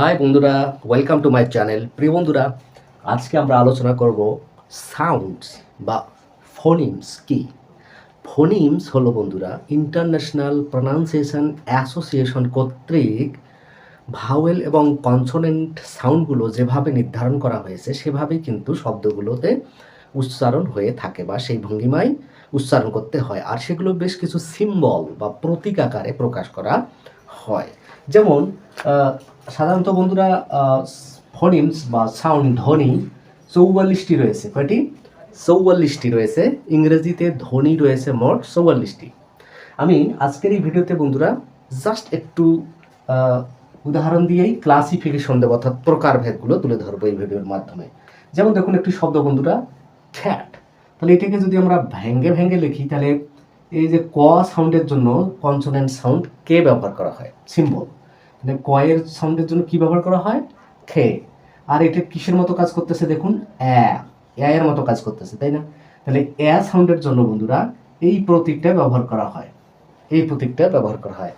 High বন্ধুরা welcome to my channel প্রিয় বন্ধুরা, আজকে আমরা আলোচনা করব সাউন্ডস বা ফোনিমস কি? ফোনিমস হলো বন্ধুরা ইন্টারন্যাশনাল প্রনাউন্সিয়েশন অ্যাসোসিয়েশন কর্তৃক ভাওয়েল এবং কনসোনেন্ট সাউন্ডগুলো যেভাবে নির্ধারণ করা হয়েছে সেভাবেই কিন্তু শব্দগুলোতে উচ্চারণ হয়ে থাকে বা সেই ভঙ্গিমায় উচ্চারণ করতে হয়। আর সেগুলো বেশ কিছু সিম্বল বা প্রতীক আকারে প্রকাশ করা হয়। যেমন সাধারণত বন্ধুরা ফনিমস বা সাউন্ড ধ্বনি চৌয়াল্লিশটি রয়েছে। কয়টি? চৌয়াল্লিশটি রয়েছে। ইংরেজিতে ধ্বনি রয়েছে মোট চৌয়াল্লিশটি। আমি আজকের এই ভিডিওতে বন্ধুরা জাস্ট একটু উদাহরণ দিয়েই ক্লাসিফিকেশন দেবো, অর্থাৎ প্রকারভেদগুলো তুলে ধরবো এই ভিডিওর মাধ্যমে। যেমন দেখুন একটি শব্দ বন্ধুরা খ্যাট তাহলে এটাকে যদি আমরা ভেঙ্গে ভেঙ্গে লিখি, তাহলে এই যে ক সাউন্ডের জন্য কনসোনেন্ট সাউন্ড কে ব্যবহার করা হয়? সিম্বল কয়ের সাউন্ডের জন্য কি ব্যবহার করা হয়? খে। আর এটা কিসের মতো কাজ করতেছে দেখুন? অ্যা। এর মতো কাজ করতেছে, তাই না? তাহলে অ্যা সাউন্ডের জন্য বন্ধুরা, এই প্রতীকটা ব্যবহার করা হয়। এই প্রতীকটা ব্যবহার করা হয়।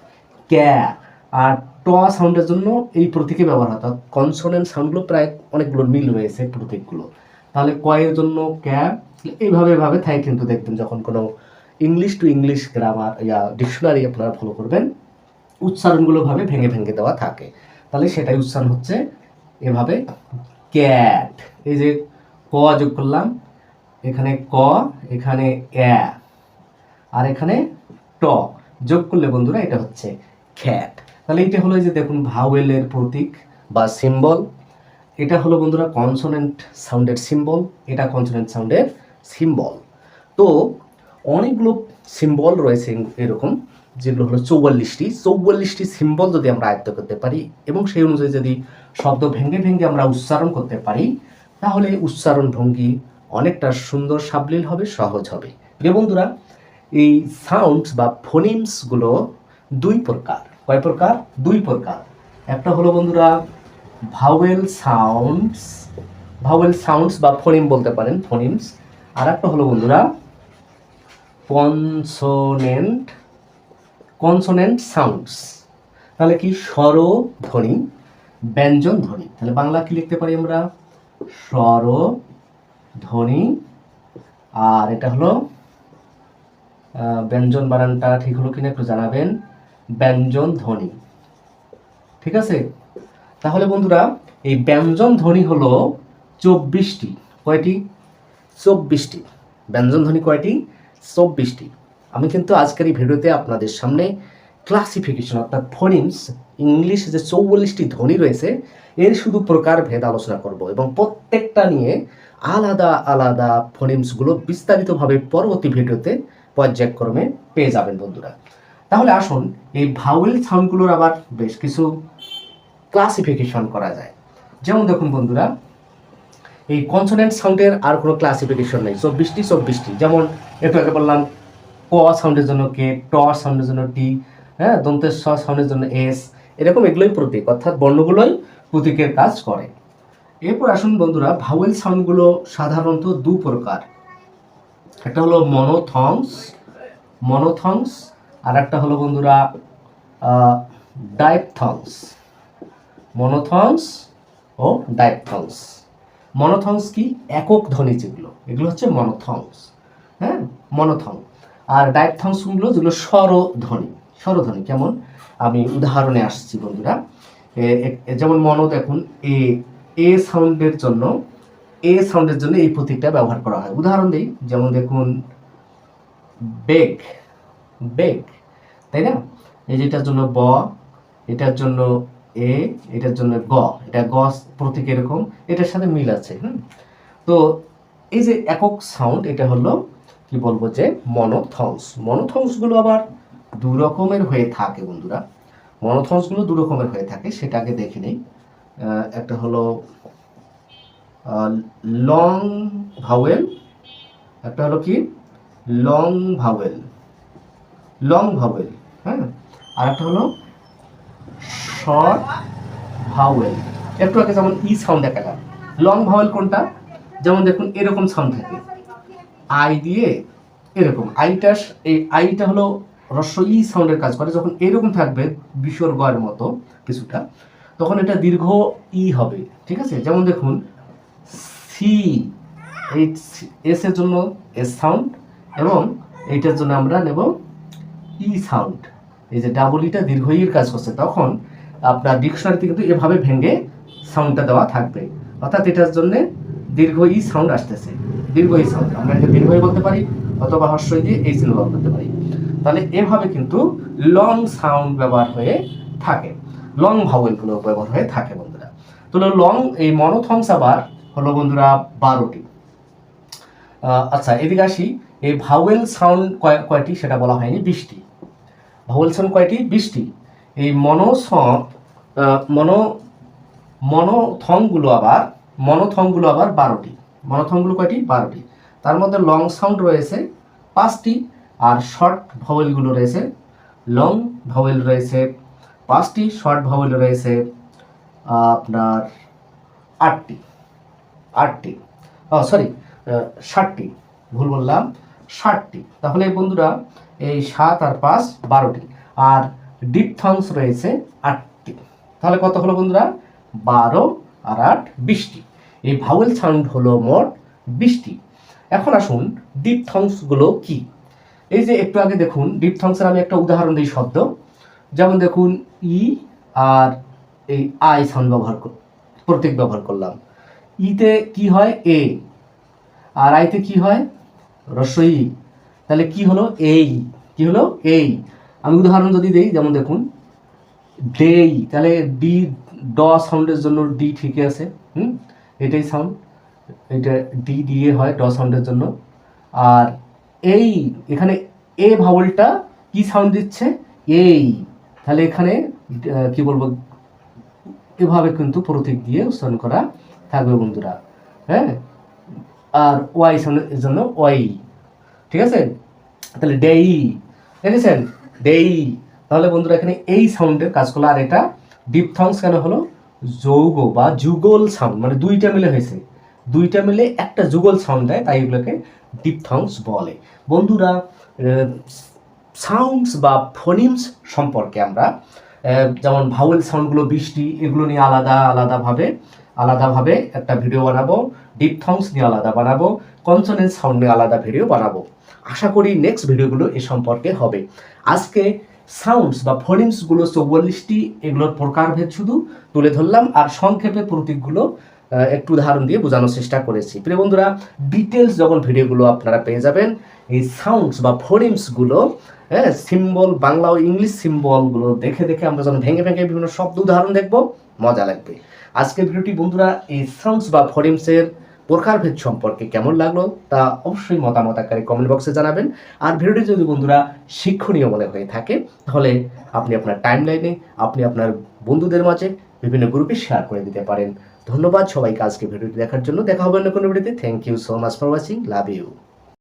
ক্যা। আর ট সাউন্ডের জন্য এই প্রতীকে ব্যবহার হয়। অর্থাৎ কনসোনেন্ট সাউন্ডগুলো প্রায় অনেকগুলো মিল রয়েছে প্রতীকগুলো। তাহলে কয়ের জন্য ক্যা। এইভাবে এভাবে থাকে কিন্তু দেখবেন যখন কোনো ইংলিশ টু ইংলিশ গ্রামার ইয়া ডিকশনারি আপনারা ফলো করবেন উচ্চারণগুলো ভাবে ভেঙে ভেঙে দেওয়া থাকে। তাহলে সেটাই উচ্চারণ হচ্ছে এভাবে ক্যাট। এই যে ক যোগ করলাম, এখানে ক, এখানে অ্যা, আর এখানে ট। যোগ করলে বন্ধুরা এটা হচ্ছে খ্যাট। তাহলে এটা হলো যে দেখুন ভাওয়েলের প্রতীক বা সিম্বল। এটা হলো বন্ধুরা কনসোনেন্ট সাউন্ডের সিম্বল এটা কনসোনেন্ট সাউন্ডের সিম্বল তো অনেকগুলো সিম্বল রয়েছে এরকম। যেগুলো হলো চৌয়াল্লিশটি চৌয়াল্লিশটি সিম্বল যদি আমরা আয়ত্ত করতে পারি এবং সেই অনুযায়ী যদি শব্দ ভেঙে ভেঙে আমরা উচ্চারণ করতে পারি, তাহলে উচ্চারণ ভঙ্গি অনেকটা সুন্দর, সাবলীল হবে, সহজ হবে। প্রিয় বন্ধুরা, এই সাউন্ডস বা ফোনিমসগুলো দুই প্রকার। কয় প্রকার? দুই প্রকার। একটা হলো বন্ধুরা ভাওয়েল সাউন্ডস ভাওয়েল সাউন্ডস বা ফোনিম বলতে পারেন ফোনিমস আর একটা হলো বন্ধুরা কনসোনেন্ট কনসোনেন্ট সাউন্ডস তাহলে কি স্বর ধ্বনি ব্যঞ্জন ধ্বনি তাহলে বাংলা কি লিখতে পারি আমরা? স্বর ধ্বনি আর এটা হলো ব্যঞ্জন বানানটা ঠিক হলো কিনা একটু জানাবেন। ব্যঞ্জন ধ্বনি ঠিক আছে? তাহলে বন্ধুরা, এই ব্যঞ্জন ধ্বনি হলো চব্বিশটি। কয়টি? চব্বিশটি। ব্যঞ্জন ধ্বনি কয়টি? চব্বিশটি। আমি কিন্তু আজকের এই ভিডিওতে আপনাদের সামনে ক্লাসিফিকেশন অর্থাৎ ফোনিমস ইংলিশ যে চৌচল্লিশটি ধ্বনি রয়েছে, এর শুধু প্রকার ভেদ আলোচনা করব এবং প্রত্যেকটা নিয়ে আলাদা আলাদা ফোনিমসগুলো বিস্তারিতভাবে পরবর্তী ভিডিওতে পর্যায়ক্রমে পেয়ে যাবেন বন্ধুরা। তাহলে আসুন, এই ভাওয়েল সাউন্ডগুলোর আবার বেশ কিছু ক্লাসিফিকেশন করা যায়। যেমন দেখুন বন্ধুরা, এই কনসোনেন্ট সাউন্ডের আর কোনো ক্লাসিফিকেশন নেই, চব্বিশটি চব্বিশটি। যেমন একটু আগে বললাম ক সাউন্ডের জন্য কে, ট সাউন্ডের জন্য টি হ্যাঁ দন্তের স সাউন্ডের জন্য এস, এরকম এগুলোই প্রতীক, অর্থাৎ বর্ণগুলোই প্রতীকের কাজ করে। এরপর আসুন বন্ধুরা, ভাওয়েল সাউন্ডগুলো সাধারণত দু প্রকার। একটা হলো মনোথংস মনোথংস, আর একটা হলো বন্ধুরা ডাইপথংস। মনোথংস ও ডাইপথংস। মনোথংস কি? একক ধ্বনি যেগুলো, এগুলো হচ্ছে মনোথংস হ্যাঁ মনোথং আর ডাইপথংসগুলো যেগুলো স্বরধ্বনি। স্বরধ্বনি, কেমন? আমি উদাহরণে আসছি, বন্ধুরা। যেমন মনো দেখুন এ এ সাউন্ডের জন্য, এ সাউন্ডের জন্য এই প্রতীকটা ব্যবহার করা হয়। উদাহরণ দিই, যেমন দেখুন, বেগ বেগ, তাই না? এই যেটার জন্য ব, এটার জন্য এ, এটার জন্য গ, এটা গ প্রতীক এরকম, এটার সাথে মিল আছে, হুম? তো এই যে একক সাউন্ড, এটা হলো কি বলব যে মনোথংস মনোথংসগুলো আবার দু রকমের হয়ে থাকে বন্ধুরা। মনোথংসগুলো দু রকমের হয়ে থাকে সেটাকে দেখে নেই। একটা হলো লং ভাওয়েল একটা হলো কি? লং ভাওয়েল লং ভাওয়েল হ্যাঁ? আর একটা হলো শর্ট ভাওয়েল একটু আগে যেমন ই সাউন্ড দেখালাম। লং ভাওয়েল কোনটা? যেমন দেখুন, এরকম সাউন্ড থাকে। আই দিয়ে এরকম, আইটা এই আইটা হলো রস্ব ই সাউন্ডের কাজ করে, যখন এরকম থাকবে বিশ্বর গয়ের মতো কিছুটা, তখন এটা দীর্ঘ ই হবে, ঠিক আছে? যেমন দেখুন সি এস এর জন্য এস সাউন্ড এবং এইটার জন্য আমরা নেব ই সাউন্ড এই যে ডাবল ইটা দীর্ঘ ইর কাজ করছে, তখন আপনার ডিকশনারিতে কিন্তু এভাবে ভেঙে সাউন্ডটা দেওয়া থাকবে। অর্থাৎ এটার জন্য দীর্ঘ ই সাউন্ড আসতেছে। দীর্ঘ সাউন্ড আমরা এটা দীর্ঘ ই বলতে পারি অথবা হর্ষ দিয়ে এই ব্যবহার করতে পারি। তাহলে এভাবে কিন্তু লং সাউন্ড ব্যবহার হয়ে থাকে। লং ভাওয়েলগুলো ব্যবহার হয়ে থাকে বন্ধুরা। তো লং এই মনোথংস আবার হলো বন্ধুরা বারোটি। আচ্ছা এদিকে আসি। এই ভাওয়েল সাউন্ড কয়টি সেটা বলা হয়নি, বিশটি। ভাওয়েল সাউন্ড কয়টি? বিশটি। এই মনো মনো মনোথংগুলো আবার মনোথংগুলো আবার বারোটি। মনোথংগুলো কয়টি? বারোটি। তার মধ্যে লং সাউন্ড রয়েছে পাঁচটি আর শর্ট ভাওয়েলগুলো রয়েছে লং ভাওয়েল রয়েছে পাঁচটি শর্ট ভাওয়েল রয়েছে আপনার আটটি। আটটি। ও সরি ষাটটি। ভুল বললাম, ষাটটি। তাহলে বন্ধুরা, এই সাত আর পাঁচ বারোটি আর ডিপথংস রয়েছে আটটি। তাহলে কত হলো বন্ধুরা? বারো আর আট, বিশটি। এই ভাওয়েল সাউন্ড হলো মোট বিশটি এখন আসুন ডিপ ডিপথংসগুলো কি? এই যে একটু আগে দেখুন ডিপথংসের আমি একটা উদাহরণ দিই শব্দ। যেমন দেখুন, ই আর এই আই সাউন্ড ব্যবহার প্রতীক ব্যবহার করলাম। ইতে কি হয়? এ। আর আইতে কি হয়? রসই। তাহলে কি হলো? এই। কি হলো? এই। আমি উদাহরণ যদি দেই, যেমন দেখুন ডেই তাহলে ডি, ড সাউন্ডের জন্য ডি ঠিকই আছে, হুম? এটাই সাউন্ড এটা ডি দিয়ে হয় ড সাউন্ডের জন্য। আর এই, এখানে এ ভাওয়েলটা কি সাউন্ড দিচ্ছে? এই। তাহলে এখানে কি বলব, এভাবে কিন্তু প্রতীক দিয়ে উচ্চারণ করা থাকবে বন্ধুরা। হ্যাঁ? আর ওয়াই সাউন্ডের জন্য ওয়াই ঠিক আছে? তাহলে ডেই দেখেছেন? ডেই তাহলে বন্ধুরা এখানে এই সাউন্ডের কাজ করল, আর এটা ডিপথংস কেন হলো? যৌগ বা যুগল সাউন্ড মানে দুইটা মিলে হয়েছে। দুইটা মিলে একটা যুগল সাউন্ড দেয়, তাই এগুলোকে ডিপথংস বলে। বন্ধুরা সাউন্ডস বা ফোনিমস সম্পর্কে আমরা যেমন ভাওয়েল সাউন্ডগুলো বৃষ্টি, এগুলো নিয়ে আলাদা আলাদাভাবে আলাদাভাবে একটা ভিডিও বানাবো ডিপথংস নিয়ে আলাদা বানাবো কনসোনেন্স সাউন্ড নিয়ে আলাদা ভিডিও বানাবো। আশা করি নেক্সট ভিডিওগুলো এ সম্পর্কে হবে। আজকে সাউন্ডস বা ফোনিমসগুলো চৌয়াল্লিশটি এগুলোর প্রকারভেদ শুধু তুলে ধরলাম আর সংক্ষেপে প্রতীকগুলো একটু উদাহরণ দিয়ে বোঝানোর চেষ্টা করেছি। প্রিয় বন্ধুরা ডিটেলস যখন ভিডিওগুলো আপনারা পেয়ে যাবেন, এই সাউন্ডস বা ফোনিমসগুলো হ্যাঁ সিম্বল বাংলা ও ইংলিশ সিম্বলগুলো দেখে দেখে আমরা যখন ভেঙে ভেঙে বিভিন্ন শব্দ উদাহরণ দেখব, মজা লাগবে। আজকের ভিডিওটি বন্ধুরা, এই সাউন্ডস বা ফোনিমসের প্রকারভেদ সম্পর্কে কেমন লাগল তা অবশ্যই মতামত আকারে কমেন্ট বক্সে জানাবেন। আর ভিডিওটি যদি বন্ধুরা শিক্ষণীয় মনে হয়ে থাকে, তাহলে আপনি আপনার টাইম লাইনে আপনি আপনার বন্ধুদের মাঝে বিভিন্ন গ্রুপে শেয়ার করে দিতে পারেন। ধন্যবাদ সবাইকে আজকে ভিডিওটি দেখার জন্য। দেখা হবে অন্য কোনো ভিডিওতে। Thank you so much for watching love you